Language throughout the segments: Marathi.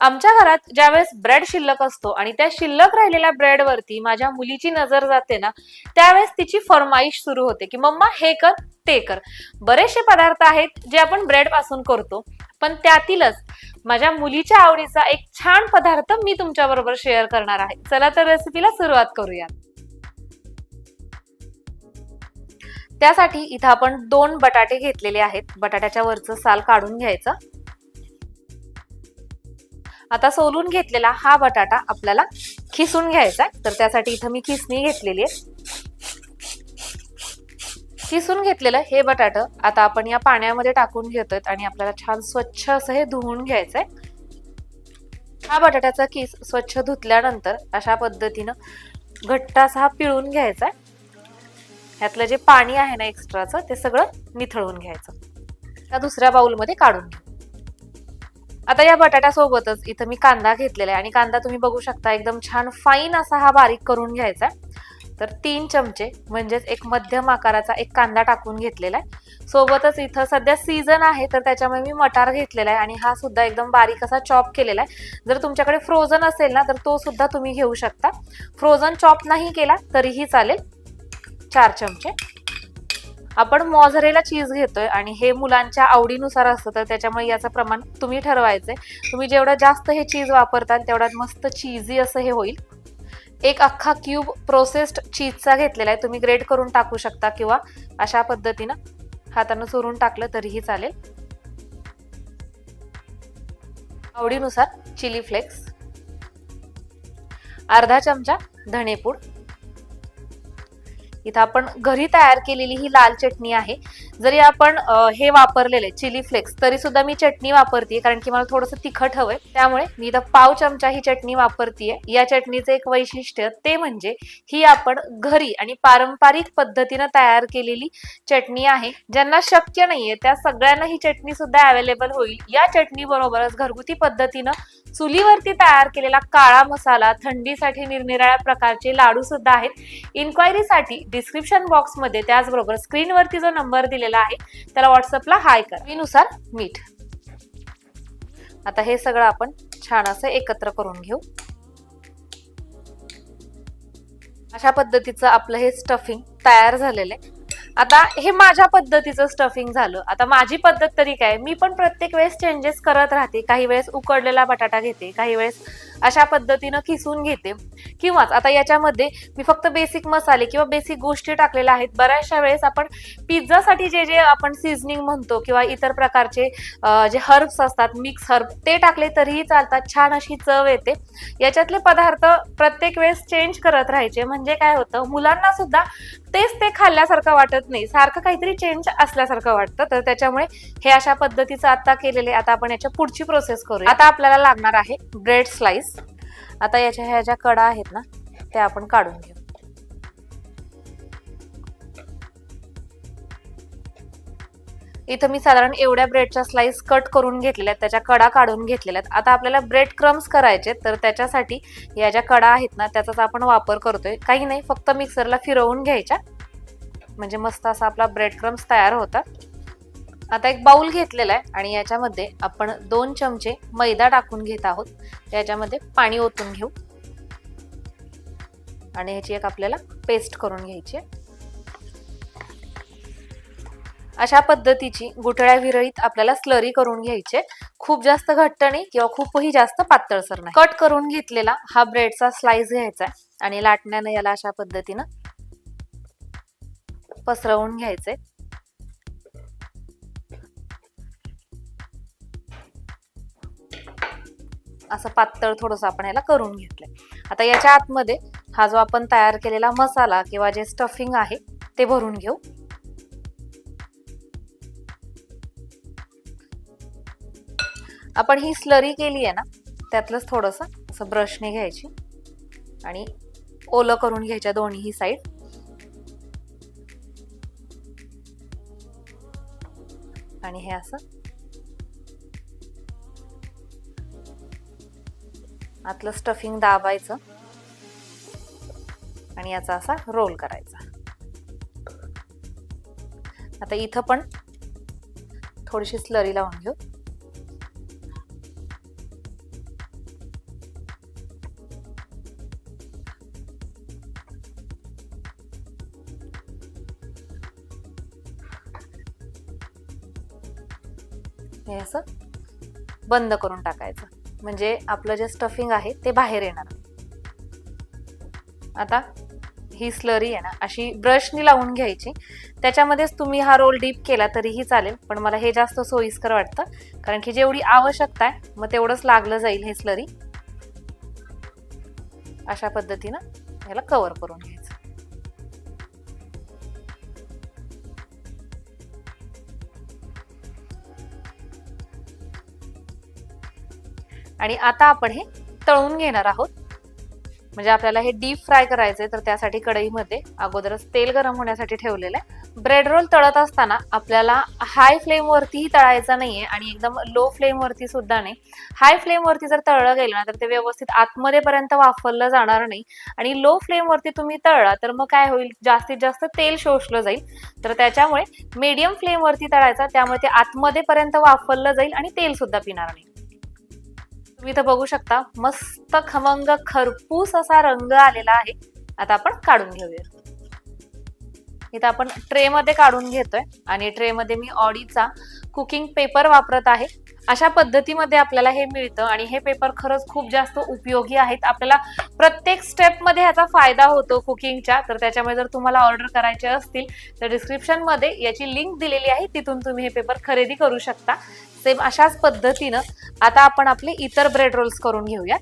आमच्या घरात ज्यावेळेस ब्रेड शिल्लक असतो आणि त्या शिल्लक राहिलेल्या ब्रेडवरती माझ्या मुलीची नजर जाते ना त्यावेळेस तिची फरमाईश सुरू होते की मम्मा हे कर ते कर. बरेचसे पदार्थ आहेत जे आपण ब्रेडपासून करतो पण त्यातीलच माझ्या मुलीच्या आवडीचा एक छान पदार्थ मी तुमच्या बरोबर शेअर करणार आहे. चला तर रेसिपीला सुरुवात करूया त्यासाठी इथं आपण दोन बटाटे घेतलेले आहेत. बटाट्याच्या वरचं साल काढून घ्यायचं. आता सोलून घेतलेला हा बटाटा आपल्याला खिसून घ्यायचा आहे. तर त्यासाठी इथं मी खिसणी घेतलेली आहे. खिसून घेतलेलं हे बटाट आता आपण या पाण्यामध्ये टाकून घेतोय आणि आपल्याला छान स्वच्छ असं हे धुवून घ्यायचंय. हा बटाट्याचा किस स्वच्छ धुतल्यानंतर अशा पद्धतीनं घट्ट असा हा पिळून घ्यायचा आहे. ह्यातलं जे पाणी आहे ना एक्स्ट्राचं ते सगळं निथळून घ्यायचं. त्या दुसऱ्या बाउलमध्ये काढून घ्या. आता या बटाट्यासोबतच इथं मी कांदा घेतलेला आहे. आणि कांदा तुम्ही बघू शकता एकदम छान फाईन असा हा बारीक करून घ्यायचा तर तीन चमचे म्हणजेच एक मध्यम आकाराचा एक कांदा टाकून घेतलेला आहे. सोबतच इथं सध्या सीझन आहे तर त्याच्यामुळे मी मटार घेतलेला आहे. आणि हा सुद्धा एकदम बारीक असा चॉप केलेला आहे. जर तुमच्याकडे फ्रोझन असेल ना तर तो सुद्धा तुम्ही घेऊ शकता. फ्रोझन चॉप नाही केला तरीही चालेल. चार चमचे. आपण मॉझरेला चीज घेतोय आणि हे मुलांच्या आवडीनुसार असतं तर त्याच्यामुळे याचं प्रमाण तुम्ही ठरवायचंय. तुम्ही जेवढं जास्त हे चीज वापरताल तेवढ्यात मस्त चीजी असं हे होईल. एक अख्खा क्यूब प्रोसेस्ड चीजचा घेतलेला आहे तुम्ही ग्रेड करून टाकू शकता किंवा अशा पद्धतीनं हातानं चोरून टाकलं तरीही चालेल. आवडीनुसार चिली फ्लेक्स अर्धा चमचा धणेपूड इथं आपण घरी तयार केलेली ही लाल चटणी आहे. जरी आपण हे वापरलेले चिली फ्लेक्स तरी सुद्धा मी चटणी वापरते कारण की मला थोडंसं तिखट हवंय. त्यामुळे मी इथं पाव चमचा ही चटणी वापरतीये. या चटणीचं एक वैशिष्ट्य ते म्हणजे ही आपण घरी आणि पारंपरिक पद्धतीनं तयार केलेली चटणी आहे. ज्यांना शक्य नाहीये त्या सगळ्यांना ही चटणी सुद्धा अवेलेबल होईल. या चटणी बरोबरच घरगुती पद्धतीनं चुलीवरती तयार केलेला काळा मसाला थंडीसाठी निरनिराळ्या प्रकारचे लाडू सुद्धा आहेत. इन्क्वायरीसाठी डिस्क्रिप्शन बॉक्समध्ये त्याचबरोबर स्क्रीनवरती जो नंबर दिलेला आहे त्याला व्हॉट्सअपला हाय करा. मीठ. आता हे सगळं आपण छान असं एकत्र करून घेऊ. अशा पद्धतीचं आपलं हे स्टफिंग तयार झालेलं आहे. आता हे माझ्या पद्धतीचं स्टफिंग झालं. आता माझी पद्धत तरी काय? मी पण प्रत्येक वेळेस चेंजेस करत राहते. काही वेळेस उकडलेला बटाटा घेते काही वेळेस अशा पद्धतीनं खिसून घेते. किंवाच आता याच्यामध्ये मी फक्त बेसिक मसाले किंवा बेसिक गोष्टी टाकलेल्या आहेत. बऱ्याचशा वेळेस आपण पिझ्झासाठी जे जे आपण सिझनिंग म्हणतो किंवा इतर प्रकारचे जे हर्ब्स असतात मिक्स हर्ब ते टाकले तरीही चालतात. छान अशी चव येते. याच्यातले पदार्थ प्रत्येक वेळेस चेंज करत राहायचे. म्हणजे काय होतं मुलांना सुद्धा तेच ते खाल्ल्यासारखं वाटत नाही. सारखं काहीतरी चेंज असल्यासारखं वाटतं. तर त्याच्यामुळे हे अशा पद्धतीचं आता केलेले आता आपण याच्या पुढची प्रोसेस करू आता आपल्याला लागणार आहे ब्रेड स्लाइस आता याच्या ह्या ज्या कडा आहेत ना त्या आपण काढून घेऊ. इथं मी साधारण एवढ्या ब्रेडच्या स्लाइस कट करून घेतलेल्या आहेत त्याच्या कडा काढून घेतलेल्या आहेत. आता आपल्याला ब्रेड क्रम्स करायचे तर त्याच्यासाठी या ज्या कडा आहेत ना त्याचाच आपण वापर करतोय. काही नाही फक्त मिक्सरला फिरवून घ्यायच्या. म्हणजे मस्त असा आपला ब्रेड क्रम्स तयार होतात आता एक बाउल घेतलेला आहे आणि याच्यामध्ये आपण दोन चमचे मैदा टाकून घेत आहोत. याच्यामध्ये पाणी ओतून घेऊ. आणि ह्याची एक आपल्याला पेस्ट करून घ्यायची आहे. अशा पद्धतीची गुठळ्या विरळीत आपल्याला स्लरी करून घ्यायचे खूप जास्त घट्ट नाही किंवा खूपही जास्त पातळसर नाही. कट करून घेतलेला हा ब्रेडचा स्लाइस घ्यायचा आहे. आणि लाटण्यानं याला अशा पद्धतीनं पसरवून घ्यायचे असं पातळ थोडंसं आपण याला करून घेतलंय. आता याच्या आतमध्ये हा जो आपण तयार केलेला मसाला किंवा जे स्टफिंग आहे ते भरून घेऊ. आपण ही स्लरी केली आहे ना त्यातलंच थोडंसं असं ब्रशने घ्यायची. आणि ओलं करून घ्यायच्या दोन्ही साईड आणि हे असं आतलं स्टफिंग दाबायचं आणि याचा असा रोल करायचा. आता इथं पण थोडीशी स्लरी लावून घेऊ. हे असं बंद करून टाकायचं. म्हणजे आपलं जे स्टफिंग आहे ते बाहेर येणार. आता ही स्लरी आहे ना अशी ब्रशनी लावून घ्यायची. त्याच्यामध्येच तुम्ही हा रोल डीप केला तरीही चालेल पण मला हे जास्त सोयीस्कर वाटतं. कारण की जेवढी आवश्यकता आहे मग तेवढंच लागलं जाईल हे स्लरी अशा पद्धतीनं याला कव्हर करून घ्यायचं. आणि आता आपण हे तळून घेणार आहोत. म्हणजे आपल्याला हे डीप फ्राय करायचंय तर त्यासाठी कढईमध्ये अगोदरच तेल गरम होण्यासाठी ठेवलेलं आहे. ब्रेड रोल तळत असताना आपल्याला हाय फ्लेमवरतीही तळायचा नाहीये आणि एकदम लो फ्लेमवरती सुद्धा नाही. हाय फ्लेमवरती जर तळलं गेलं ना तर ते व्यवस्थित आतमध्येपर्यंत वापरलं वाफरलं जाणार नाही. आणि लो फ्लेमवरती तुम्ही तळला तर मग काय होईल? जास्तीत जास्त तेल शोषलं जाईल. तर त्याच्यामुळे मीडियम फ्लेमवरती तळायचा त्यामुळे ते आतमध्येपर्यंत वापरलं वाफरलं जाईल आणि तेल सुद्धा पिणार नाही. तुम्ही इथं बघू शकता मस्त खमंग खरपूस असा रंग आलेला आहे. आता आपण काढून घेऊया इथं आपण ट्रेमध्ये काढून घेतोय. आणि ट्रेमध्ये मी ऑडीचा कुकिंग पेपर वापरत आहे. अशा पद्धतीमध्ये आपल्याला हे मिळतं आणि हे पेपर खरंच खूप जास्त उपयोगी आहेत. आपल्याला प्रत्येक स्टेपमध्ये ह्याचा फायदा होतो कुकिंगच्या. तर त्याच्यामुळे जर तुम्हाला ऑर्डर करायचे असतील तर डिस्क्रिप्शनमध्ये याची लिंक दिलेली आहे. तिथून तुम्ही हे पेपर खरेदी करू शकता. सेम अशाच पद्धतीनं आता आपण आपले इतर ब्रेड रोल्स करून घेऊया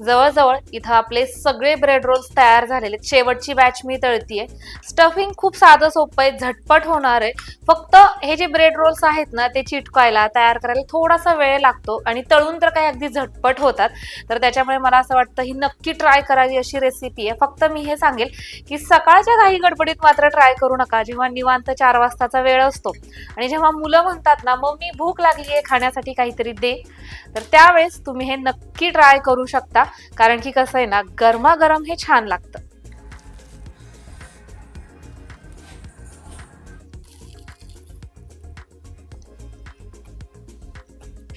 जवळजवळ इथं आपले सगळे ब्रेड रोल्स तयार झालेले आहेत. शेवटची बॅच मी तळतीये. स्टफिंग खूप साधं सोपं आहे झटपट होणार आहे. फक्त हे जे ब्रेड रोल्स आहेत ना ते चिटकायला तयार करायला थोडासा वेळ लागतो आणि तळून तर काही अगदी झटपट होतात. तर त्याच्यामुळे मला असं वाटतं ही नक्की ट्राय करावी अशी रेसिपी आहे. फक्त मी हे सांगेल की सकाळच्या घाई गडबडीत मात्र ट्राय करू नका. जेव्हा निवांत चार वाजताचा वेळ असतो आणि जेव्हा मुलं म्हणतात ना मग मी भूक लागली आहे खाण्यासाठी काहीतरी दे. तर त्यावेळेस तुम्ही हे नक्की ट्राय करू शकता. कारण की कसं आहे ना गरमागरम हे छान लागतं.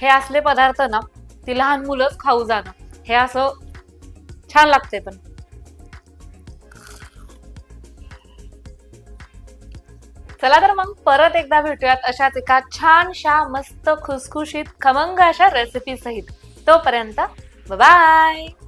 हे असले पदार्थ ना ती लहान मुलंच खाऊ जाणं हे असं छान लागते पण. चला तर मग परत एकदा भेटूयात अशाच एका छानशा मस्त खुसखुशीत खमंग अशा रेसिपी सहित. तोपर्यंत Bye-bye!